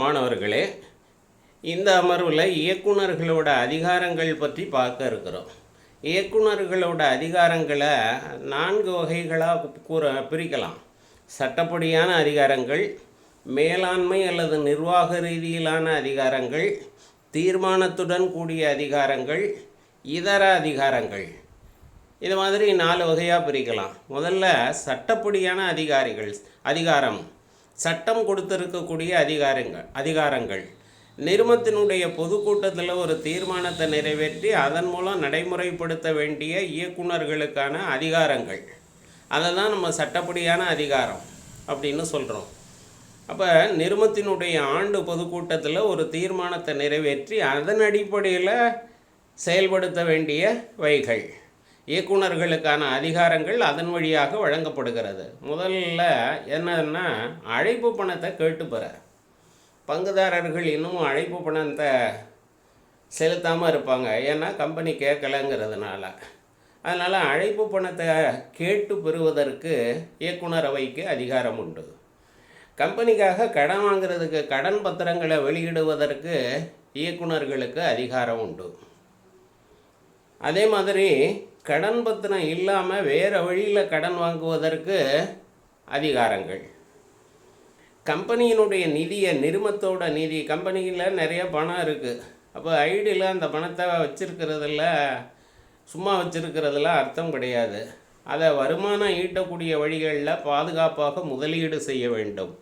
மாணவர்களே இந்த அமர்வில் இயக்குனர்களோட அதிகாரங்கள் பற்றி பார்க்க இருக்கிறோம். இயக்குனர்களோட அதிகாரங்களை நான்கு வகைகளாக கூற பிரிக்கலாம். சட்டப்படியான அதிகாரங்கள் மேலாண்மை அல்லது நிர்வாக ரீதியிலான அதிகாரங்கள் தீர்மானத்துடன் கூடிய அதிகாரங்கள் இதர அதிகாரங்கள். இது மாதிரி நாலு வகையாக பிரிக்கலாம். முதல்ல சட்டப்படியான அதிகாரிகள் அதிகாரம். சட்டம் கொடுத்திருக்கக்கூடிய அதிகாரங்கள் அதிகாரங்கள். நிறுமத்தினுடைய பொதுக்கூட்டத்தில் ஒரு தீர்மானத்தை நிறைவேற்றி அதன் மூலம் நடைமுறைப்படுத்த வேண்டிய இயக்குனர்களுக்கான அதிகாரங்கள். அதை தான் நம்ம சட்டப்படியான அதிகாரம் அப்படின்னு சொல்கிறோம் அப்போ நிறுமத்தினுடைய ஆண்டு பொதுக்கூட்டத்தில் ஒரு தீர்மானத்தை நிறைவேற்றி அதன் அடிப்படையில் செயல்படுத்த வேண்டிய வைகள் இயக்குனர்களுக்கான அதிகாரங்கள் அதன் வழியாக வழங்கப்படுகிறது. முதல்ல என்னன்னா அழைப்பு பணத்தை கேட்டு பெற. பங்குதாரர்கள் இன்னும் அழைப்பு பணத்தை செலுத்தாமல் இருப்பாங்க. ஏன்னா கம்பெனி கேட்கலங்கிறதுனால. அதனால் அழைப்பு பணத்தை கேட்டு பெறுவதற்கு இயக்குனர் அவைக்கு அதிகாரம் உண்டு. கம்பெனிக்காக கடன் வாங்குறதுக்கு கடன் பத்திரங்களை வெளியிடுவதற்கு இயக்குனர்களுக்கு அதிகாரம் உண்டு. அதே மாதிரி கடன் பத்திரம் இல்லாமல் வேறு வழியில் கடன் வாங்குவதற்கு அதிகாரங்கள். கம்பெனியினுடைய நிதியை நிறுமத்தோட நிதி கம்பெனியில் நிறைய பணம் இருக்குது அப்போ ஐடியில் அந்த பணத்தை வச்சிருக்கிறதுல சும்மா வச்சிருக்கிறதுல அர்த்தம் கிடையாது. அதை வருமானம் ஈட்டக்கூடிய வழிகளில் பாதுகாப்பாக முதலீடு செய்ய வேண்டும்.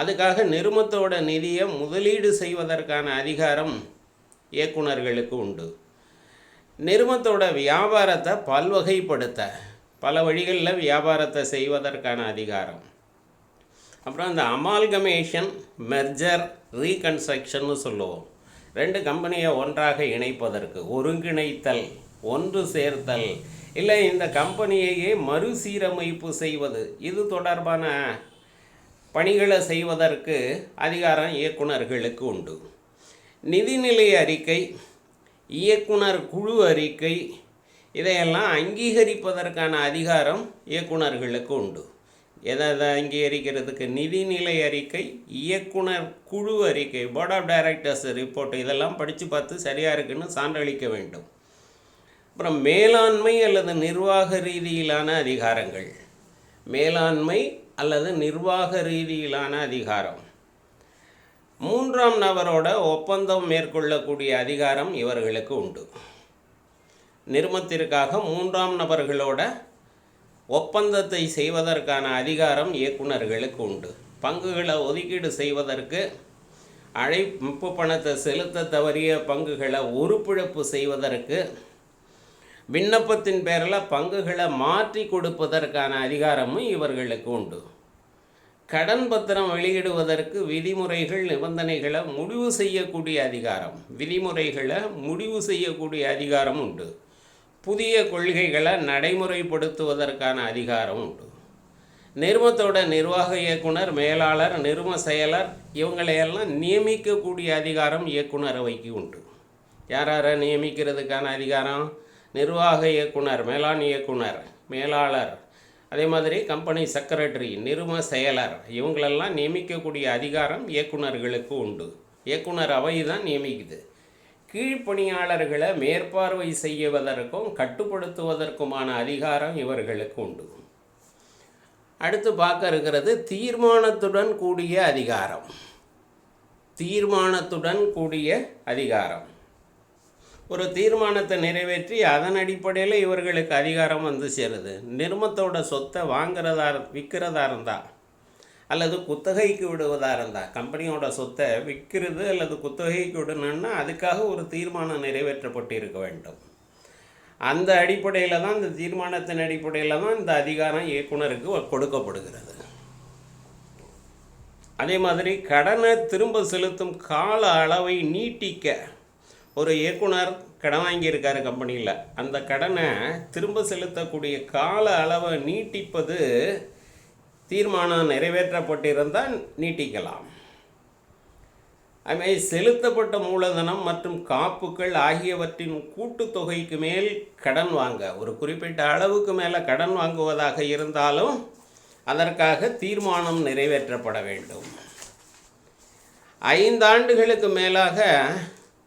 அதுக்காக நிறுமத்தோட நிதியை முதலீடு செய்வதற்கான அதிகாரம் இயக்குனர்களுக்கு உண்டு. நிறுவனத்தோட வியாபாரத்தை பல்வகைப்படுத்த பல வழிகளில் வியாபாரத்தை செய்வதற்கான அதிகாரம். அப்புறம் இந்த அமால்கமேஷன் மெர்ஜர் ரீகன்ஸ்ட்ரக்ஷன்னு சொல்லுவோம். ரெண்டு கம்பெனியை ஒன்றாக இணைப்பதற்கு ஒருங்கிணைத்தல் ஒன்று சேர்த்தல். இல்லை இந்த கம்பெனியையே மறுசீரமைப்பு செய்வது இது தொடர்பான பணிகளை செய்வதற்கு அதிகாரம் இயக்குனர்களுக்கு உண்டு. நிதிநிலை அறிக்கை இயக்குனர் குழு அறிக்கை. இதையெல்லாம் அங்கீகரிப்பதற்கான அதிகாரம் இயக்குனர்களுக்கு உண்டு. எதை எதை அங்கீகரிக்கிறதுக்கு? நிதிநிலை அறிக்கை இயக்குனர் குழு அறிக்கை போர்ட் ஆஃப் டைரக்டர்ஸ் ரிப்போர்ட் இதெல்லாம் படித்து பார்த்து சரியாக இருக்குன்னு சான்றளிக்க வேண்டும். அப்புறம் மேலாண்மை அல்லது நிர்வாக ரீதியிலான அதிகாரங்கள். மேலாண்மை அல்லது நிர்வாக ரீதியிலான அதிகாரம். மூன்றாம் நபரோட ஒப்பந்தம் மேற்கொள்ளக்கூடிய அதிகாரம் இவர்களுக்கு உண்டு. நிறுமத்திற்காக மூன்றாம் நபர்களோட ஒப்பந்தத்தை செய்வதற்கான அதிகாரம் இயக்குனர்களுக்கு உண்டு. பங்குகளை ஒதுக்கீடு செய்வதற்கு அழைப்பு பணத்தை செலுத்த தவறிய பங்குகளை உறுப்பிழப்பு செய்வதற்கு விண்ணப்பத்தின் பேரில் பங்குகளை மாற்றி கொடுப்பதற்கான அதிகாரமும் இவர்களுக்கு உண்டு. கடன் பத்திரம் வெளியிடுவதற்கு விதிமுறைகள் நிபந்தனைகளை முடிவு செய்யக்கூடிய அதிகாரம். விதிமுறைகளை முடிவு செய்யக்கூடிய அதிகாரம் உண்டு. புதிய கொள்கைகளை நடைமுறைப்படுத்துவதற்கான அதிகாரம் உண்டு. நிறுவனத்தோட நிர்வாக இயக்குனர் மேலாளர் நிறுவ செயலர் இவங்களையெல்லாம் நியமிக்கக்கூடிய அதிகாரம் இயக்குனர் அவைக்கு உண்டு. யார் யாரை நியமிக்கிறதுக்கான அதிகாரம்? நிர்வாக இயக்குனர் மேலாண் இயக்குனர் மேலாளர் அதே மாதிரி கம்பெனி செக்ரட்டரி நிறுவ செயலர் இவங்களெல்லாம் நியமிக்கக்கூடிய அதிகாரம் இயக்குநர்களுக்கு உண்டு. இயக்குனர் அவை தான் நியமிக்குது. கீழ்ப்பணியாளர்களை மேற்பார்வை செய்வதற்கும் கட்டுப்படுத்துவதற்குமான அதிகாரம் இவர்களுக்கு உண்டு. அடுத்து பார்க்க இருக்கிறது தீர்மானத்துடன் கூடிய அதிகாரம். தீர்மானத்துடன் கூடிய அதிகாரம். ஒரு தீர்மானத்தை நிறைவேற்றி அதன் அடிப்படையில் இவர்களுக்கு அதிகாரம் வந்து சேருது. நிறுமத்தோட சொத்தை வாங்குறதா விற்கிறதா இருந்தால் அல்லது குத்தகைக்கு விடுவதாக இருந்தால் கம்பெனியோட சொத்தை விற்கிறது அல்லது குத்தகைக்கு விடணும்னா அதுக்காக ஒரு தீர்மானம் நிறைவேற்றப்பட்டு இருக்க வேண்டும். அந்த அடிப்படையில் தான் இந்த தீர்மானத்தின் அடிப்படையில் தான் இந்த அதிகாரம் இயக்குனருக்கு கொடுக்கப்படுகிறது. அதே மாதிரி கடனை திரும்ப செலுத்தும் கால அளவை நீட்டிக்க ஒரு இயக்குனர் கடன் வாங்கியிருக்காரு கம்பெனியில். அந்த கடனை திரும்ப செலுத்தக்கூடிய கால அளவை நீட்டிப்பது தீர்மானம் நிறைவேற்றப்பட்டிருந்தால் நீட்டிக்கலாம். அதுமாதிரி செலுத்தப்பட்ட மூலதனம் மற்றும் காப்புகள் ஆகியவற்றின் கூட்டுத்தொகைக்கு மேல் கடன் வாங்க ஒரு குறிப்பிட்ட அளவுக்கு மேலே கடன் வாங்குவதாக இருந்தாலும் அதற்காக தீர்மானம் நிறைவேற்றப்பட வேண்டும். ஐந்தாண்டுகளுக்கு மேலாக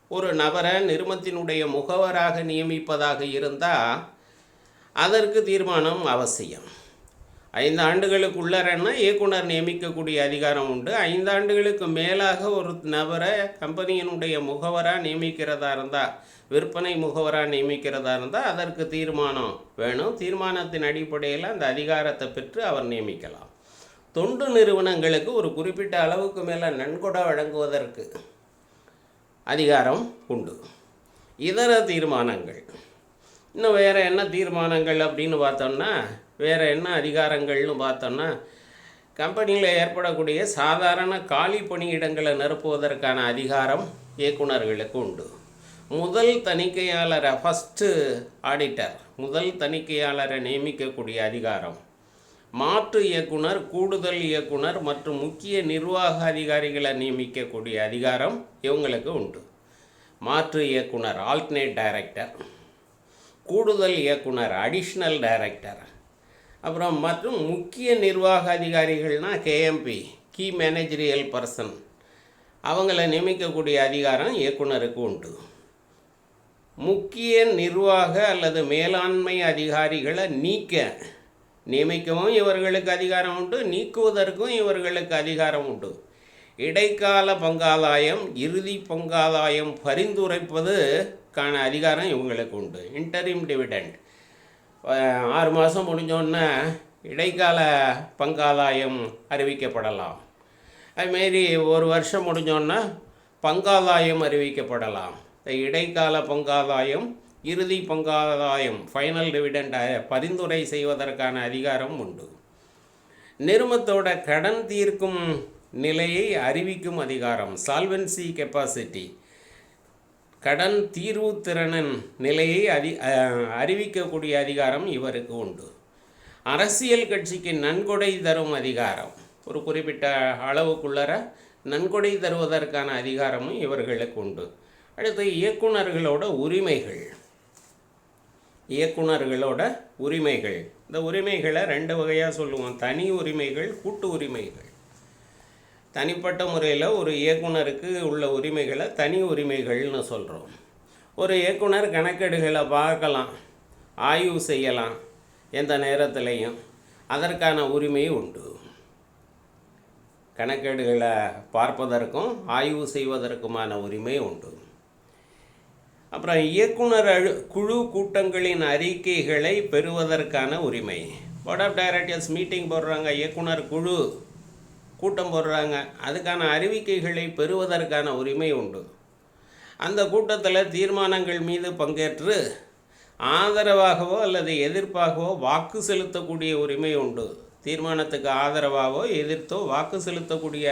ஒரு நபரை நிறுமத்தினுடைய முகவராக நியமிப்பதாக இருந்தால் அதற்கு தீர்மானம் அவசியம். ஐந்து ஆண்டுகளுக்குள்ளரன்னா இயக்குனர் நியமிக்கக்கூடிய அதிகாரம் உண்டு. ஐந்து ஆண்டுகளுக்கு மேலாக ஒரு நபரை கம்பெனியினுடைய முகவராக நியமிக்கிறதா இருந்தால் விற்பனை முகவராக நியமிக்கிறதா இருந்தால் அதற்கு தீர்மானம் வேணும். தீர்மானத்தின் அடிப்படையில் அந்த அதிகாரத்தை பெற்று அவர் நியமிக்கலாம். தொண்டு நிறுவனங்களுக்கு ஒரு குறிப்பிட்ட அளவுக்கு மேலே நன்கொடை வழங்குவதற்கு அதிகாரம் உண்டு. இதர தீர்மானங்கள். இன்னும் வேறு என்ன தீர்மானங்கள் அப்படின்னு பார்த்தோம்னா வேறு என்ன அதிகாரங்கள்னு பார்த்தோம்னா கம்பெனியில் ஏற்படக்கூடிய சாதாரண காலி பணியிடங்களை நிரப்புவதற்கான அதிகாரம் இயக்குனர்களுக்கு உண்டு. முதல் தணிக்கையாளரை ஃபஸ்ட்டு ஆடிட்டர் முதல் தணிக்கையாளரை நியமிக்கக்கூடிய அதிகாரம். மாற்று இயக்குனர் கூடுதல் இயக்குனர் மற்றும் முக்கிய நிர்வாக அதிகாரிகளை நியமிக்கக்கூடிய அதிகாரம் இவங்களுக்கு உண்டு. மாற்று இயக்குனர் ஆல்டர்னேட் டைரக்டர் கூடுதல் இயக்குனர் அடிஷ்னல் டைரக்டர் அப்புறம் மற்றும் முக்கிய நிர்வாக அதிகாரிகள்னால் கேஎம்பி கீ மேனேஜரியல் பர்சன் அவங்கள நியமிக்கக்கூடிய அதிகாரம் இயக்குனருக்கு உண்டு. முக்கிய நிர்வாக அல்லது மேலாண்மை அதிகாரிகளை நீக்க நியமிக்கவும் இவர்களுக்கு அதிகாரம் உண்டு நீக்குவதற்கும் இவர்களுக்கு அதிகாரம் உண்டு. இடைக்கால பங்காதாயம் இறுதி பங்காதாயம் பரிந்துரைப்பதுக்கான அதிகாரம் இவங்களுக்கு உண்டு. இன்டரிம் டிவிடெண்ட் ஆறு மாதம் முடிஞ்சோன்னே இடைக்கால பங்காதாயம் அறிவிக்கப்படலாம். அதுமாரி ஒரு வருஷம் முடிஞ்சோன்னா பங்காதாயம் அறிவிக்கப்படலாம். இந்த இடைக்கால பங்காதாயம் இறுதி பங்காதாயம் ஃபைனல் டிவிடெண்ட் பரிந்துரை செய்வதற்கான அதிகாரம் உண்டு. நிறுமத்தோட கடன் தீர்க்கும் நிலையை அறிவிக்கும் அதிகாரம். சால்வன்சி கெப்பாசிட்டி கடன் தீர்வு திறனின் நிலையை அதி அறிவிக்கக்கூடிய அதிகாரம் இவருக்கு உண்டு. அரசியல் கட்சிக்கு நன்கொடை தரும் அதிகாரம். ஒரு குறிப்பிட்ட அளவுக்குள்ளர நன்கொடை தருவதற்கான அதிகாரமும் இவர்களுக்கு உண்டு. அடுத்து இயக்குனர்களோட உரிமைகள். இயக்குனர்களோட உரிமைகள். இந்த உரிமைகளை ரெண்டு வகையாக சொல்லுவோம். தனி உரிமைகள் கூட்டு உரிமைகள். தனிப்பட்ட முறையில் ஒரு இயக்குனருக்கு உள்ள உரிமைகளை தனி உரிமைகள்னு சொல்கிறோம் ஒரு இயக்குனர் கணக்கெடுகளை பார்க்கலாம். ஆய்வு செய்யலாம் எந்த நேரத்திலையும். அதற்கான உரிமை உண்டு. கணக்கெடுகளை பார்ப்பதற்கும் ஆய்வு செய்வதற்குமான உரிமை உண்டு. அப்புறம் இயக்குனர் அழு குழு கூட்டங்களின் அறிக்கைகளை பெறுவதற்கான உரிமை. போர்ட் ஆஃப் டைரக்டர்ஸ் மீட்டிங் போடுறாங்க இயக்குனர் குழு கூட்டம் போடுறாங்க அதுக்கான அறிவிக்கைகளை பெறுவதற்கான உரிமை உண்டு. அந்த கூட்டத்தில் தீர்மானங்கள் மீது பங்கேற்று ஆதரவாகவோ அல்லது எதிர்ப்பாகவோ வாக்கு செலுத்தக்கூடிய உரிமை உண்டு. தீர்மானத்துக்கு ஆதரவாகவோ எதிர்த்தோ வாக்கு செலுத்தக்கூடிய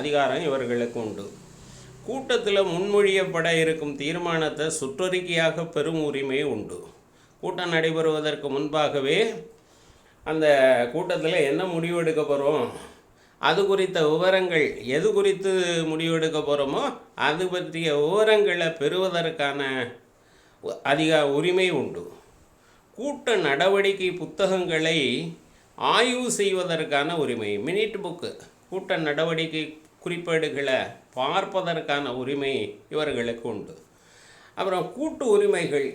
அதிகாரம் இவர்களுக்கு உண்டு. கூட்டத்தில் முன்மொழியப்பட இருக்கும் தீர்மானத்தை சுற்றறிக்கையாக பெறும் உரிமை உண்டு. கூட்டம் நடைபெறுவதற்கு முன்பாகவே அந்த கூட்டத்தில் என்ன முடிவெடுக்க போகிறோம் அது குறித்த விவரங்கள் எது குறித்து முடிவெடுக்க போகிறோமோ அது பற்றிய விவரங்களை பெறுவதற்கான அதிக உரிமை உண்டு. கூட்ட நடவடிக்கை புத்தகங்களை ஆய்வு செய்வதற்கான உரிமை. மினிட் புக்கு கூட்ட நடவடிக்கை குறிப்பேடுகளை பார்ப்பதற்கான உரிமை இவர்களுக்கு உண்டு. அப்புறம் கூட்டு உரிமைகள்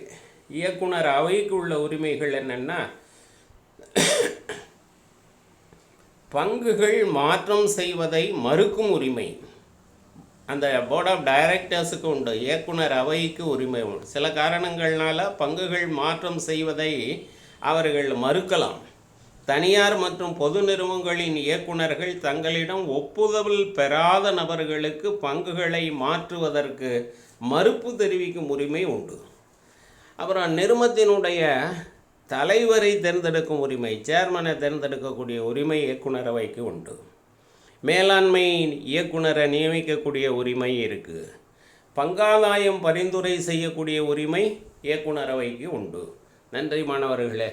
இயக்குனர் அவைக்கு உள்ள உரிமைகள் என்னென்னா பங்குகள் மாற்றம் செய்வதை மறுக்கும் உரிமை. அந்த போர்ட் ஆஃப் டைரக்டர்ஸுக்கு உண்டு இயக்குனர் அவைக்கு உரிமை உண்டு. சில காரணங்கள்னால பங்குகள் மாற்றம் செய்வதை அவர்கள் மறுக்கலாம். தனியார் மற்றும் பொது நிறுவனங்களின் இயக்குனர்கள் தங்களிடம் ஒப்புதல் பெறாத நபர்களுக்கு பங்குகளை மாற்றுவதற்கு மறுப்பு தெரிவிக்கும் உரிமை உண்டு. அப்புறம் நிறுவனத்தினுடைய தலைவரை தேர்ந்தெடுக்கும் உரிமை சேர்மனை தேர்ந்தெடுக்கக்கூடிய உரிமை இயக்குநரவைக்கு உண்டு. மேலாண்மை இயக்குனரை நியமிக்கக்கூடிய உரிமை இருக்குது பங்காதாயம் பரிந்துரை செய்யக்கூடிய உரிமை இயக்குநரவைக்கு உண்டு. நன்றி மாணவர்களே.